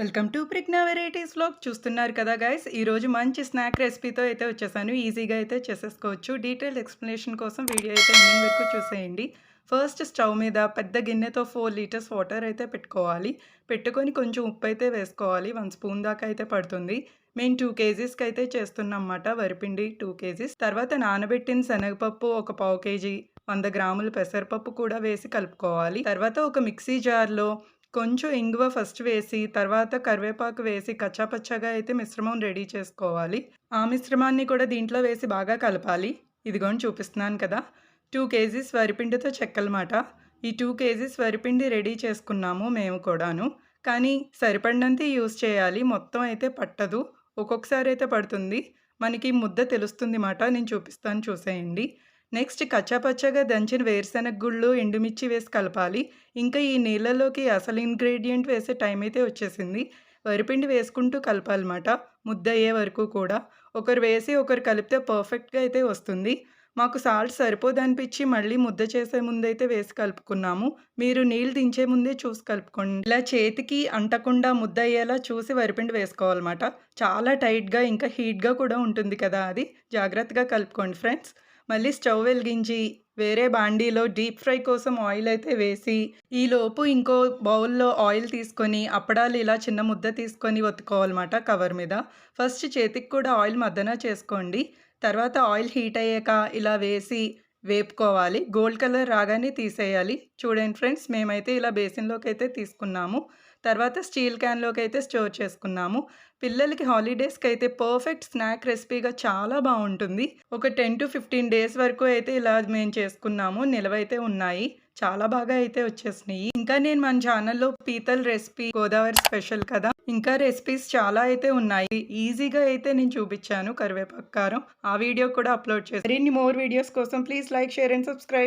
Welcome to ప్రిగ్నా varieties చూస్తున్నారు కదా guys ఈరోజు మంచి స్నాక్ రెసిపీతో అయితే వచ్చేసాను. ఈజీగా అయితే చేసేసుకోవచ్చు. డీటెయిల్ ఎక్స్ప్లెనేషన్ కోసం వీడియో అయితే ఎండింగ్ వరకు చూసేయండి. ఫస్ట్ స్టవ్ మీద పెద్ద గిన్నెతో ఫోర్ లీటర్స్ వాటర్ అయితే పెట్టుకోవాలి. పెట్టుకొని కొంచెం ఉప్పు అయితే వేసుకోవాలి. వన్ స్పూన్ దాకా అయితే పడుతుంది. మేము టూ కేజీస్కి అయితే చేస్తున్నాం అన్నమాట. వరిపిండి టూ కేజీస్. తర్వాత నానబెట్టిన శనగపప్పు ఒక పావు కేజీ. వంద గ్రాముల పెసరపప్పు కూడా వేసి కలుపుకోవాలి. తర్వాత ఒక మిక్సీ జార్లో కొంచెం ఇంగువ ఫస్ట్ వేసి తర్వాత కరివేపాకు వేసి కచ్చాపచ్చాగా అయితే మిశ్రమం రెడీ చేసుకోవాలి. ఆ మిశ్రమాన్ని కూడా దీంట్లో వేసి బాగా కలపాలి. ఇదిగోని చూపిస్తున్నాను కదా. టూ కేజీస్ వరిపిండితో చెక్కలమాట. ఈ టూ కేజీస్ వరిపిండి రెడీ చేసుకున్నాము మేము కూడాను. కానీ సరిపడినంత యూస్ చేయాలి. మొత్తం అయితే పట్టదు. ఒక్కొక్కసారి అయితే పడుతుంది. మనకి ముద్ద తెలుస్తుంది మాట నేను చూపిస్తాను చూసేయండి. నెక్స్ట్ కచ్చాపచ్చగా దంచిన వేరుశెనగ గుళ్ళు ఎండుమిర్చి వేసి కలపాలి. ఇంకా ఈ నీళ్ళలోకి అసలు ఇంగ్రీడియంట్ వేసే టైం అయితే వచ్చేసింది. వరిపిండి వేసుకుంటూ కలపాలన్నమాట. ముద్ద అయ్యే వరకు కూడా. ఒకరు వేసి ఒకరు కలిపితే పర్ఫెక్ట్గా అయితే వస్తుంది. మాకు సాల్ట్ సరిపోదనిపించి మళ్ళీ ముద్ద చేసే ముందైతే వేసి కలుపుకున్నాము. మీరు నీళ్ళు దించే ముందే చూసి కలుపుకోండి. ఇలా చేతికి అంటకుండా ముద్ద అయ్యేలా చూసి వరిపిండి వేసుకోవాలన్నమాట. చాలా టైట్గా ఇంకా హీట్గా కూడా ఉంటుంది కదా అది. జాగ్రత్తగా కలుపుకోండి ఫ్రెండ్స్ మళ్ళీ స్టవ్ వెలిగించి వేరే బాండీలో డీప్ ఫ్రై కోసం ఆయిల్ అయితే వేసి ఈలోపు ఇంకో బౌల్లో ఆయిల్ తీసుకొని అప్పడాలు ఇలా చిన్న ముద్ద తీసుకొని ఒత్తుకోవాలన్నమాట కవర్ మీద. ఫస్ట్ చేతికి కూడా ఆయిల్ మద్దన చేసుకోండి. తర్వాత ఆయిల్ హీట్ అయ్యాక ఇలా వేసి వేపుకోవాలి. గోల్డ్ కలర్ రాగానే తీసేయాలి. చూడండి ఫ్రెండ్స్ మేమైతే ఇలా బేసిన్లోకి అయితే తీసుకున్నాము. తర్వాత స్టీల్ క్యాన్లోకి అయితే స్టోర్ చేసుకున్నాము. పిల్లలకి హాలిడేస్కి అయితే పర్ఫెక్ట్ స్నాక్ రెసిపీగా చాలా బాగుంటుంది. ఒక టెన్ టు ఫిఫ్టీన్ డేస్ వరకు అయితే ఇలా మేము చేసుకున్నాము. నిలవైతే ఉన్నాయి. చాలా బాగా అయితే వచ్చేసినాయి. ఇంకా నేను మన ఛానల్లో పీతల్ రెసిపీ గోదావరి స్పెషల్ కదా ఇంకా రెసిపీస్ చాలా అయితే ఉన్నాయి. ఈజీగా అయితే నేను చూపించాను కరివేపాకు కారం. ఆ వీడియో కూడా అప్లోడ్ చేసి మరిన్ని మోర్ వీడియోస్ కోసం please like share and subscribe